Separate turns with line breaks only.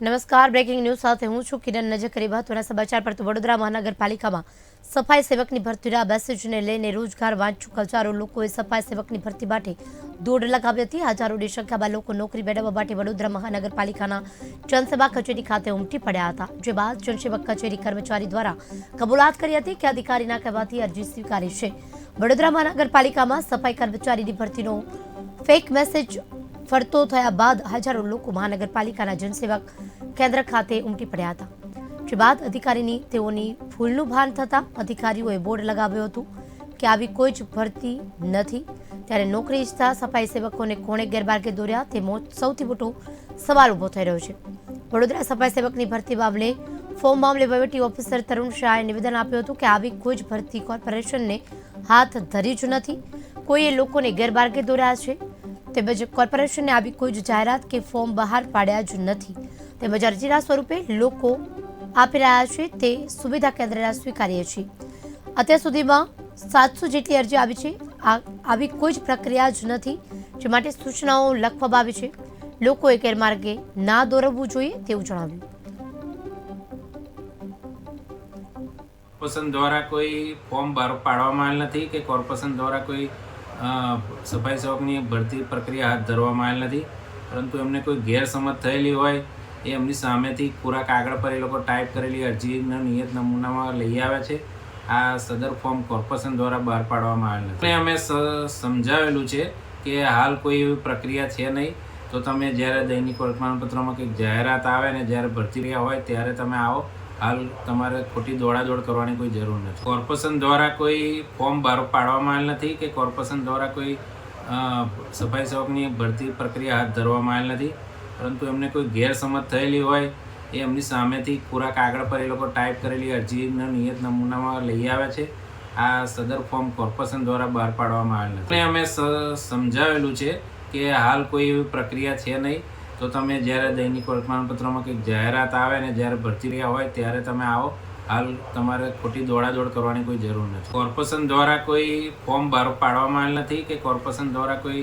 નમસ્કાર. Breaking news સાથે હું છું કિરણ નજર કરી મહત્વના સમાચાર પર તો વડોદરા મહાનગરપાલિકામાં સફાઈ સેવકની ભરતીના મેસેજને લઈને રોજગાર વાંચુ હજારો લોકોએ સફાઈ સેવકની ભરતી માટે દોડ લગાવી હતી. હજારોની સંખ્યામાં લોકો નોકરી મેળવવા માટે વડોદરા મહાનગરપાલિકાના જનસેવા કચેરી ખાતે ઉમટી પડ્યા હતા, જે બાદ જનસેવક કચેરી કર્મચારી દ્વારા કબૂલાત કરી હતી કે અધિકારીના કહેવાથી અરજી સ્વીકારી છે. વડોદરા મહાનગરપાલિકામાં સફાઈ કર્મચારીની ભરતીનો ફેક મેસેજ ફરતો થયા બાદ હજારો લોકો મહાનગરપાલિકાના જનસેવક કેન્દ્ર ખાતે ઉમટી પડ્યા હતા. જે બાદ અધિકારીની તેઓની ભૂલનું ભાન થતાં અધિકારીઓએ બોર્ડ લગાવ્યું હતું કે આવી કોઈ જ ભરતી નથી. ત્યારે નોકરી ઈચ્છતા સફાઈ સેવકોને કોણે ગેરમાર્ગે દોર્યા તે સૌથી મોટો સવાલ ઊભો થઈ રહ્યો છે. વડોદરા સફાઈ સેવકની ભરતી મામલે ફોર્મ મામલે વહીવટી ઓફિસર તરુણ શાહે નિવેદન આપ્યું હતું કે આવી કોઈ જ ભરતી કોર્પોરેશનને હાથ ધરી જ નથી. કોઈએ લોકોને ગેરમાર્ગે દોર્યા છે. તેમજ કોર્પોરેશને આવી કોઈ જ જાહેરાત કે ફોર્મ બહાર પાડ્યા જ નથી. તેમજ અરજીના સ્વરૂપે લોકો આપી રહ્યા છે તે સુવિધા કેન્દ્રના સ્વીકારીએ છીએ. અત્યાર સુધીમાં સાતસો જેટલી અરજી આવી છે. આવી કોઈ જ પ્રક્રિયા જ નથી, જે માટે સૂચનાઓ લખવામાં આવી છે. લોકોએ ગેરમાર્ગે ના દોરવવું જોઈએ તેવું જણાવ્યું.
કોર્પોરેશન દ્વારા કોઈ ફોર્મ બહાર પાડવામાં આવેલ નથી કે કોર્પોરેશન દ્વારા કોઈ સફાઈ સેવકની ભરતી પ્રક્રિયા હાથ ધરવામાં આવેલ નથી, પરંતુ એમને કોઈ ગેરસમજ થયેલી હોય એ એમની સામેથી પૂરા કાગળ પર એ લોકો ટાઈપ કરેલી અરજીના નિયત નમૂનામાં લઈ આવે છે. આ સદર ફોર્મ કોર્પોરેશન દ્વારા બહાર પાડવામાં આવેલ નથી. અમે સમજાવેલું છે કે હાલ કોઈ એવી પ્રક્રિયા છે નહીં. તો તમે જ્યારે દૈનિક વર્તમાનપત્રમાં કંઈક જાહેરાત આવે ને જ્યારે ભરતી રહ્યા હોય ત્યારે તમે આવો. હાલ તમારે ખોટી દોડાદોડ કરવાની કોઈ જરૂર નથી. કોર્પોરેશન દ્વારા કોઈ ફોર્મ બહાર પાડવામાં આવેલ નથી કે કોર્પોરેશન દ્વારા કોઈ સફાઈ સેવકની ભરતી પ્રક્રિયા હાથ ધરવામાં આવેલ નથી. પરંતુ એમને કોઈ ગેરસમજ થયેલી હોય એ એમની સામેથી પૂરા કાગળ પર એ લોકો ટાઈપ કરેલી અરજીનો નિયત નમૂનામાં લઈ આવે છે. આ સદર ફોર્મ કોર્પોરેશન દ્વારા બહાર પાડવામાં આવેલ નથી. અમે સમજાવેલું છે કે હાલ કોઈ એવી પ્રક્રિયા છે નહીં. તો તમે જ્યારે દૈનિક વર્તમાનપત્રમાં કંઈક જાહેરાત આવે ને જ્યારે ભરતી રહ્યા હોય ત્યારે તમે આવો. હાલ તમારે ખોટી દોડાદોડ કરવાની કોઈ જરૂર નથી. કોર્પોરેશન દ્વારા કોઈ ફોર્મ બહાર પાડવામાં આવેલ નથી કે કોર્પોરેશન દ્વારા કોઈ